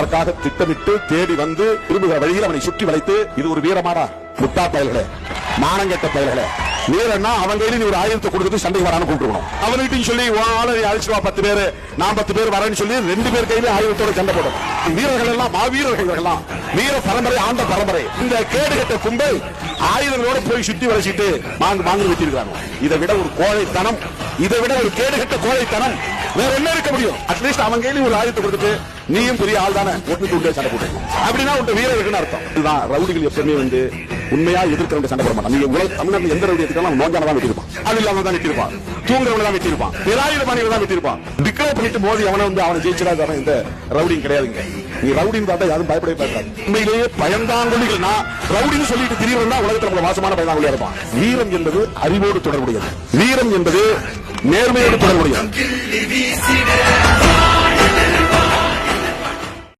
அதற்காக திட்டமிட்டு தேடி வந்து திரும்புகிற வழியில் அவனை சுற்றி வளைத்து இது ஒரு வீரமாடா முட்டா பயல்களே மானங்கெட்ட பயல்களே. வீரன்னா அவன் கையில நீ ஒரு ஆயுதத்தை கொடுத்துட்டு சண்டை வரான்னு கூப்பிட்டுருக்கணும் அவன்கிட்டையும் சொல்லி உன் ஆளை நீ வா பத்து பேரு. நான் பத்து பேர் வரேன்னு சொல்லி ரெண்டு பேர் கையில ஆயுதத்தோட சண்டை போடும். வீரர்கள் எல்லாம் மாவீரர்கள் எல்லாம் வீர பரம்பரை ஆண்ட பரம்பரை. இந்த கேடு கட்ட கும்பல் ஆயுதங்களோட போய் சுத்தி வளைச்சிட்டு மாங்கு வாங்கி வச்சிருக்காங்க இதை விட ஒரு கோழைத்தனம் இதை விட ஒரு கேடுகட்ட கோழைத்தனம் வேற என்ன இருக்க முடியும்? அட்லீஸ்ட் அவன் கையில ஒரு ஆயுதத்தை கொடுத்துட்டு நீயும் பெரிய ஆள் தானே? ஒட்டு துண்டே சண்டை போட்டு அப்படின்னா உன்ட்ட வீரர் இருக்குன்னு அர்த்தம். இதுதான் ரவுடிகள் எப்பவுமே வந்து உண்மையா எதிர்க்கிறவங்க சண்டை போட மாட்டான் நீங்க உலக தமிழ்நாட்டில் எந்த ரவுடி எடுத்தாலும் நோஞ்சான தான் வெட்டிருப்பான் அது இல்லாம தான் வெட்டிருப்பான் தூங்குறவங்க தான் வெட்டிருப்பான் பிராயுத பாணியில தான் வெட்டிருப்பான் டிக்ளேர் பண்ணிட்டு மோதி அவனை வந்து அவனை ஜெயிச்சிடாத இந்த ரவுடியும் கிடையாதுங்க. நீ ரவுடின்னு பார்த்தா யாரும் பயப்படவே பயப்படாது. உண்மையிலேயே பயந்தாங்கொழிகள்னா ரவுடின்னு சொல்லிட்டு திரியவன் தான் உலகத்தில் நம்மள வாசமான பயந்தாங்கொழியா இருப்பான். வீரம் என்பது அறிவோடு தொடர்புடையது. வீரம் என்பது நேர்மையோடு தொடர்புடையது